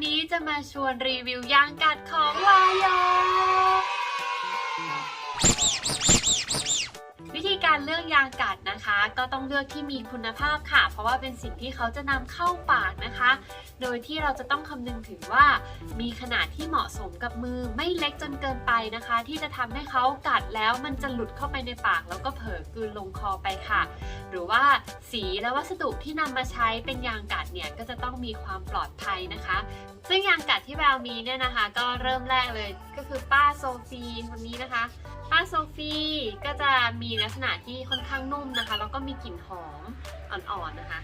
วันนี้จะมาชวนรีวิวยางกัดของวายโยวิธีการเลือกยางกัดนะคะ ก็ต้องเลือกที่มีคุณภาพค่ะ เพราะว่าเป็นสิ่งที่เขาจะนำเข้าปากนะคะ โดยที่เราจะต้องคำนึงถึงว่ามีขนาดที่เหมาะสมกับมือไม่เล็กจนเกินไปนะคะ ที่จะทำให้เขากัดแล้วมันจะหลุดเข้าไปในปากแล้วก็เผลอกลืนลงคอไปค่ะ หรือว่าสีและวัสดุที่นำมาใช้เป็นยางกัดเนี่ยก็จะต้องมีความปลอดภัยนะคะ ซึ่งยางกัดที่แววมีเนี่ยนะคะ ก็เริ่มแรกเลยก็คือป้าโซฟีคนนี้นะคะป้าโซฟีก็จะมีลักษณะที่ค่อนข้างนุ่มนะคะแล้วก็มีกลิ่นหอมอ่อนๆนะคะ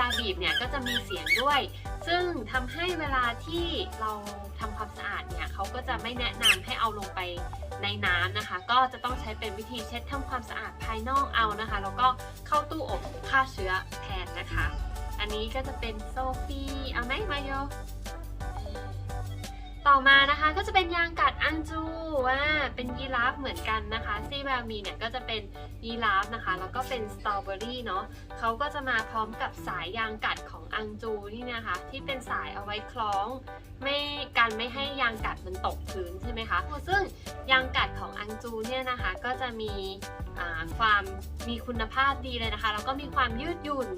ล้วก็เวลาบีบเนี่ยก็จะมีเสียงด้วย ซึ่งทำให้เวลาที่เราทำความสะอาดเนี่ยเขาก็จะไม่แนะนำให้เอาลงไปในน้ำนะคะ ก็จะต้องใช้เป็นวิธีเช็ดทำความสะอาดภายนอกเอานะคะ แล้วก็เข้าตู้อบฆ่าเชื้อแทนนะคะ อันนี้ก็จะเป็นโซฟีเอาไหมมาโย อมานะคะก็จะเป็นยางกัดอังจูว่าเป็นยีราฟเหมือนกันนะคะซีแวมีเนี่ยก็จะเป็นยีราฟนะคะ แล้วก็เป็นสตรอเบอรี่เนาะเขาก็จะมาพร้อมกับสายยางกัดของอังจูนี่นะคะ ที่เป็นสายเอาไว้คล้อง ไม่กันไม่ให้ยางกัดมันตกพื้นใช่ไหมคะซึ่งยางกัดของอังจูเนี่ยนะคะก็จะมีความมีคุณภาพดีเลยนะคะแล้วก็มีความยืดหยุ่น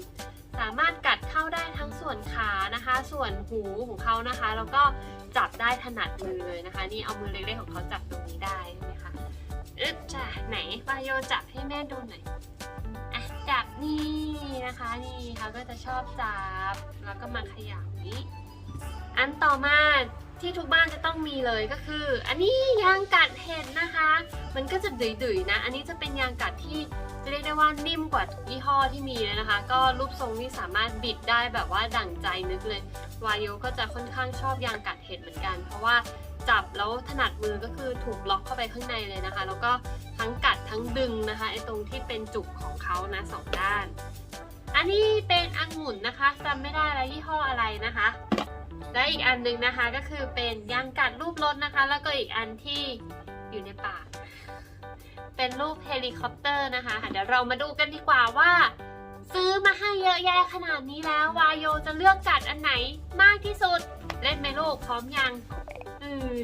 สามารถกัดเข้าได้ทั้งส่วนขานะ ส่วนหูของเขานะคะแล้วก็จับได้ถนัดมือเลยนะคะ นี่เอามือเล็กๆของเขาจับตรงนี้ได้ใช่ไหมคะอึ๊ดจ้ะไหนวายโยจับให้แม่ดูหน่อยอะจับนี่นะคะนี่เขาก็จะชอบจับแล้วก็มาขยับนี้ อันต่อมาที่ทุกบ้านจะต้องมีเลยก็คือ อันนี้ยางกัดเห็ดนะคะ มันก็จะดุยๆนะ อันนี้จะเป็นยางกัดที่ เรียกได้ว่านิ่มกว่าทุกยี่ห้อที่มีเลยนะคะ ก็รูปทรงนี่สามารถบิดได้แบบว่าดั่งใจนึกเลยวายโยก็จะค่อนข้างชอบยางกัดเห็ดเหมือนกัน เพราะว่าจับแล้วถนัดมือก็คือถูกล็อกเข้าไปข้างในเลยนะคะ แล้วก็ทั้งกัดทั้งดึงนะคะไอ้ตรงที่เป็นจุกของเขานะสองด้าน อันนี้เป็นองุ่นนะคะจำไม่ได้แล้วยี่ห้ออะไรนะคะและอีกอันหนึงนะคะก็คือเป็นยางกัดรูปรถนะคะ แล้วก็อีกอันที่อยู่ในปาก เป็นรูปเฮลิคอปเตอร์นะคะ เดี๋ยวเรามาดูกันดีกว่าว่า ซื้อมาให้เยอะแยะขนาดนี้แล้ว วายโยจะเลือกกัดอันไหนมากที่สุด เล่นไหมลูกพร้อมยังอือ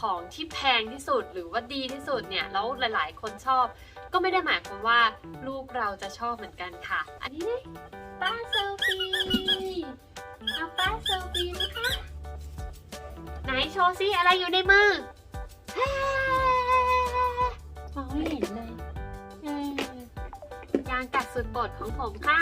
ของที่แพงที่สุดหรือว่าดีที่สุดเนี่ยแล้วหลายๆ คนชอบ ก็ไม่ได้หมายความว่าลูกเราจะชอบเหมือนกันค่ะ อันนี้เนี่ยป้าเซลฟี่เอาป้าเซลฟี่นะคะไหนโชว์ซิอะไรอยู่ในมือแฮ่มองไม่เห็นเลยยางกัดสุดโปดของผมค่ะ